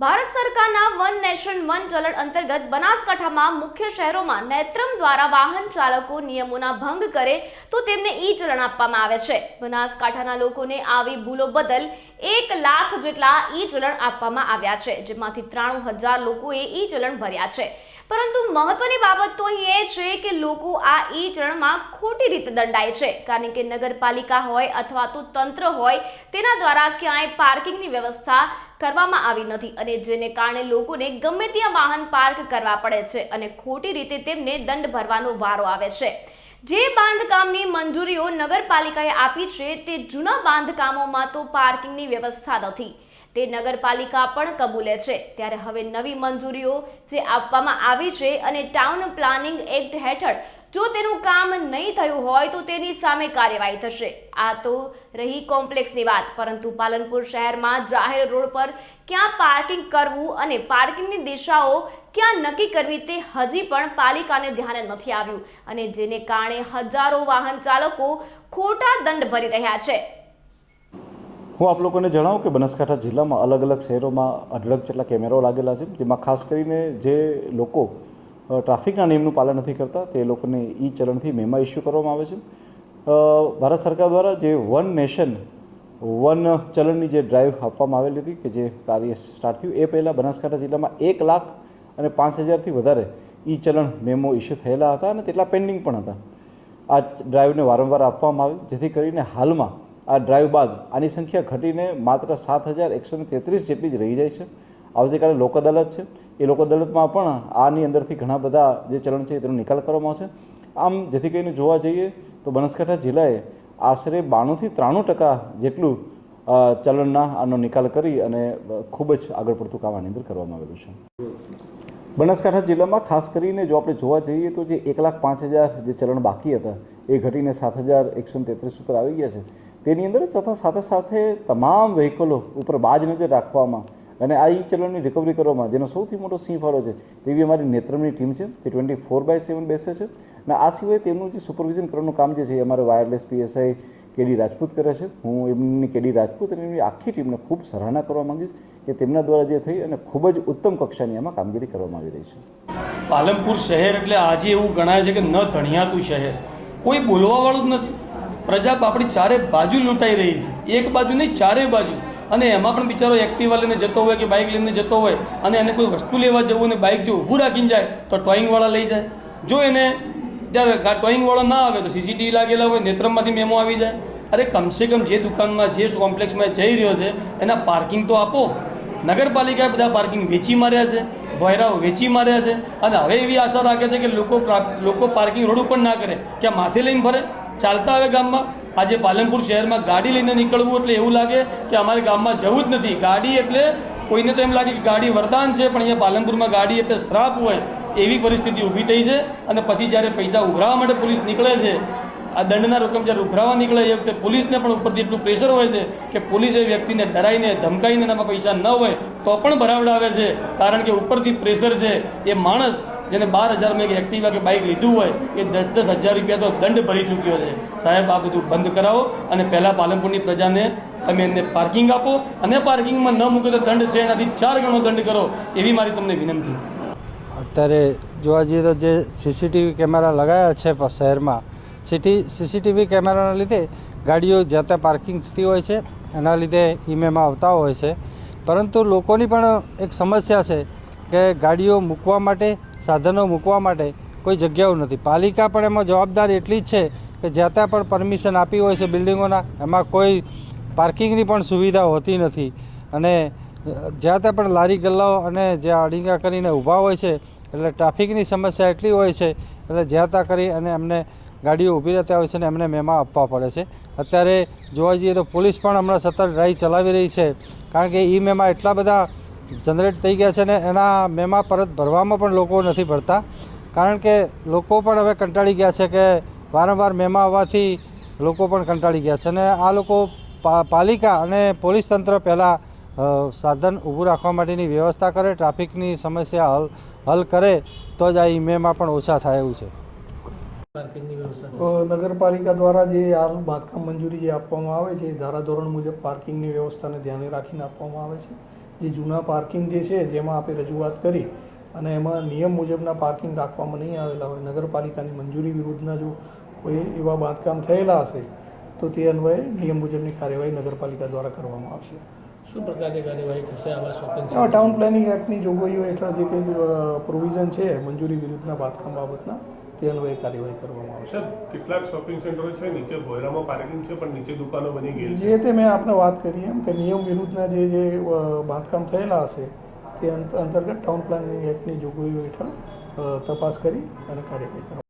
ભારત સરકારના one nation, one ચલણ અંતર્ગત બનાસકાંઠામાં મુખ્ય શહેરોમાં નેત્રમ દ્વારા વાહન ચાલકો નિયમોના ભંગ કરે તો તેમને ઈ ચલણ આપવામાં આવે છે. બનાસકાંઠાના લોકોને આવી ભૂલો બદલ એક લાખ જેટલા ઈ ચલણ આપવામાં આવ્યા છે, જેમાંથી ત્રાણું હજાર લોકોએ ઈ ચલણ ભર્યા છે. પરંતુ મહત્વની બાબત તો અહીં એ છે કે લોકો આ ઈ ચલણમાં ખોટી રીતે દંડાય છે. કારણ કે નગરપાલિકા હોય અથવા તો તંત્ર હોય, તેના દ્વારા ક્યાંય પાર્કિંગની વ્યવસ્થા કરવામાં આવી નથી અને જેને કારણે લોકોને ગમે ત્યાં વાહન પાર્ક કરવા પડે છે અને ખોટી રીતે તેમને દંડ ભરવાનો વારો આવે છે. જે બાંધકામની મંજૂરીઓ નગરપાલિકાએ આપી છે તે જૂના બાંધકામોમાં તો પાર્કિંગની વ્યવસ્થા નથી. તે નગરપાલિકા પણ કબૂલે છે. ત્યારે હવે નવી મંજૂરીઓ જે આપવામાં આવી છે અને ટાઉન પ્લાનિંગ એક્ટ હેઠળ જો તેનું કામ નહીં થયું હોય તો તેની સામે કાર્યવાહી થશે. આ તો રહી કોમ્પ્લેક્સની વાત, પરંતુ પાલનપુર શહેરમાં જાહેર રોડ પર ક્યાં પાર્કિંગ કરવું અને પાર્કિંગની દિશાઓ ક્યાં નક્કી કરવી તે હજી પણ પાલિકાને ધ્યાને નથી આવ્યું અને જેને કારણે હજારો વાહન ચાલકો ખોટા દંડ ભરી રહ્યા છે. હું આપ લોકોને જણાવું કે બનાસકાંઠા જિલ્લામાં અલગ અલગ શહેરોમાં અઢળક જેટલા કેમેરાઓ લાગેલા છે, જેમાં ખાસ કરીને જે લોકો ટ્રાફિકના નિયમનું પાલન નથી કરતા. તે લોકોને ઈ ચલણથી મેમા ઇસ્યુ કરવામાં આવે છે. ભારત સરકાર દ્વારા જે વન નેશન, વન ચલણની જે ડ્રાઈવ આપવામાં આવેલી હતી કે જે કાર્ય સ્ટાર્ટ થયું, એ પહેલાં બનાસકાંઠા જિલ્લામાં એક લાખ અને પાંચ હજારથી વધારે ઈ ચલણ મેમો ઇસ્યુ થયેલા હતા અને તેટલા પેન્ડિંગ પણ હતા. આ ડ્રાઈવને વારંવાર આપવામાં આવી, જેથી કરીને હાલમાં આ ડ્રાઈવ બાદ આની સંખ્યા ઘટીને માત્ર સાત હજાર એકસો તેત્રીસ જેટલી જ રહી જાય છે. આવતીકાલે લોક અદાલત છે. એ લોક અદાલતમાં પણ આની અંદરથી ઘણા બધા જે ચલણ છે તેનો નિકાલ કરવામાં આવશે. આમ જેથી કરીને જોવા જઈએ તો બનાસકાંઠા જિલ્લાએ આશરે બાણુંથી ત્રાણું ટકા જેટલું ચલણના આનો નિકાલ કરી અને ખૂબ જ આગળ પડતું કામ આની અંદર કરવામાં આવેલું છે. બનાસકાંઠા જિલ્લામાં ખાસ કરીને જો આપણે જોવા જઈએ તો જે એક લાખ પાંચ હજાર જે ચલણ બાકી હતા, એ ઘટીને સાત હજાર એકસો તેત્રીસ ઉપર આવી ગયા છે. તેની અંદર તથા સાથે સાથે તમામ વ્હીકલો ઉપર બાજ નજર રાખવામાં અને આ ઈ ચલણની રિકવરી કરવામાં જેનો સૌથી મોટો સિંહ ફાળો છે, તેવી અમારી નેત્રમની ટીમ છે, જે ટ્વેન્ટી ફોર બાય સેવન બેસે છે. અને આ સિવાય તેમનું જે સુપરવિઝન કરવાનું કામ જે છે, એ અમારે વાયરલેસ પીએસઆઈ કેડી રાજપૂત કરે છે. હું એમની કેડી રાજપૂત અને એમની આખી ટીમને ખૂબ સરાહના કરવા માંગીશ કે તેમના દ્વારા જે થઈ અને ખૂબ જ ઉત્તમ કક્ષાની આમાં કામગીરી કરવામાં આવી રહી છે. પાલનપુર શહેર એટલે આજે એવું ગણાય છે કે ન ધણિયાતું શહેર. કોઈ બોલવાવાળું જ નથી. પ્રજા આપણી ચારે બાજુ લૂંટાઈ રહી છે. એક બાજુ નહીં, ચારે બાજુ. અને એમાં પણ બિચારો એક્ટિવા લઈને જતો હોય કે બાઇક લઈને જતો હોય અને એને કોઈ વસ્તુ લેવા જવું ને બાઇક જો ઊભું રાખીને જાય, તો ટોઈંગવાળા લઈ જાય. જો એને જ્યારે ટોઈંગવાળો ના આવે, તો સીસીટીવી લાગેલા હોય નેત્રમમાંથી મેમો આવી જાય. અરે કમસે કમ જે દુકાનમાં, જે કોમ્પ્લેક્સમાં જઈ રહ્યો છે, એના પાર્કિંગ તો આપો. નગરપાલિકાએ બધા પાર્કિંગ વેચી માર્યા છે, ભયરાઓ વેચી માર્યા છે, અને હવે એવી આશા રાખે છે કે લોકો લોકો પાર્કિંગ રોડ ઉપર ના કરે, કે માથે લઈને ફરે. ચાલતા આવે ગામમાં. આજે પાલનપુર શહેરમાં ગાડી લઈને નીકળવું એટલે એવું લાગે કે અમારે ગામમાં જવું જ નથી. ગાડી એટલે કોઈને તો એમ લાગે કે ગાડી વરદાન છે, પણ અહીંયા પાલનપુરમાં ગાડી એટલે શ્રાપ હોય એવી પરિસ્થિતિ ઊભી થઈ છે અને પછી જ્યારે પૈસા ઉઘરાવવા માટે પોલીસ નીકળે છે, આ દંડના રકમ જ્યારે ઉઘરાવવા નીકળે એ વખતે પોલીસને પણ ઉપરથી એટલું પ્રેશર હોય છે કે પોલીસ એ વ્યક્તિને ડરાઈને, ધમકાઈને એનામાં પૈસા ન હોય તો પણ ભરાવડાવે છે. કારણ કે ઉપરથી પ્રેશર છે એ માણસ જેને બાર હજારમાં એક એક્ટિવા કે બાઇક લીધું હોય, એ દસ દસ હજાર રૂપિયા તો દંડ ભરી ચૂક્યો છે. સાહેબ, આ બધું બંધ કરાવો અને પહેલાં પાલનપુરની પ્રજાને તમે એમને પાર્કિંગ આપો અને પાર્કિંગમાં ન મૂકો તો દંડ છે, એનાથી ચાર ગણો દંડ કરો, એવી મારી તમને વિનંતી અત્યારે જોવા જઈએ તો જે સીસીટીવી કેમેરા લગાવ્યા છે શહેરમાં, સીટી, સીસીટીવી કેમેરાના લીધે ગાડીઓ જ્યાં ત્યાં પાર્કિંગ થતી હોય છે, એના લીધે ઈમેમાં આવતા હોય છે. પરંતુ લોકોની પણ એક સમસ્યા છે કે ગાડીઓ મૂકવા માટે સાધનો મૂકવા માટે કોઈ જગ્યાઓ નથી. પાલિકા પણ એમાં જવાબદાર એટલી જ છે કે જ્યાં ત્યાં પણ પરમિશન આપી હોય છે બિલ્ડિંગોના, એમાં કોઈ પાર્કિંગની પણ સુવિધા હોતી નથી. અને જ્યાં ત્યાં પણ લારી ગલ્લાઓ અને જ્યાં અડીંગા કરીને ઊભા હોય છે, એટલે ટ્રાફિકની સમસ્યા એટલી હોય છે, એટલે જ્યાં ત્યાં કરી અને એમને ગાડીઓ ઊભી રહેતા હોય છે અને એમને મેમાં આપવા પડે છે. અત્યારે જોવા જઈએ તો પોલીસ પણ હમણાં સતત ડ્રાઈવ ચલાવી રહી છે. કારણ કે ઈ મેમાં એટલા બધા જનરેટ થઈ ગયા છે ને એના મેમાં પરત ભરવામાં પણ લોકો નથી ભરતા. કારણ કે લોકો પણ હવે કંટાળી ગયા છે કે વારંવાર મેમાં આવવાથી લોકો પણ કંટાળી ગયા છે. અને આ લોકો પાલિકા અને પોલીસ તંત્ર પહેલાં સાધન ઊભું રાખવા માટેની વ્યવસ્થા કરે ટ્રાફિકની સમસ્યા હલ હલ કરે તો જ આ ઈમેમાં પણ ઓછા થાય એવું છે. નગરપાલિકા દ્વારા જે હાલ બાંધકામ મંજૂરી જે આપવામાં આવે છે ધારાધોરણ મુજબ પાર્કિંગની વ્યવસ્થાને ધ્યાને રાખીને આપવામાં આવે છે. જે જૂના પાર્કિંગ જે છે જેમાં આપણે રજૂઆત કરી અને એમાં નિયમ મુજબના પાર્કિંગ રાખવામાં નહીં આવેલા હોય. નગરપાલિકાની મંજૂરી વિરુદ્ધના જો કોઈ એવા બાંધકામ થયેલા હશે તો તે અન્વયે નિયમ મુજબની કાર્યવાહી નગરપાલિકા દ્વારા કરવામાં આવશે. શું પ્રકારની કાર્યવાહી થશે? આવા ટાઉન પ્લાનિંગ એક્ટની જોગવાઈઓ હેઠળ જે કંઈ પ્રોવિઝન છે મંજૂરી વિરુદ્ધના બાંધકામ બાબતના તે અન્વયે કાર્યવાહી કરવામાં આવશે. કેટલાક શોપિંગ સેન્ટરો છે નીચે ભોયરામાં પાર્કિંગ છે પણ નીચે દુકાનો બની ગઈ છે. જે તે મેં આપને વાત કરી એમ કે નિયમ વિરુદ્ધના જે જે બાંધકામ થયેલા હશે તે અંતર્ગત ટાઉન પ્લાનિંગ એક્ટની જોગવાઈઓ હેઠળ તપાસ કરી અને કાર્યવાહી કરવામાં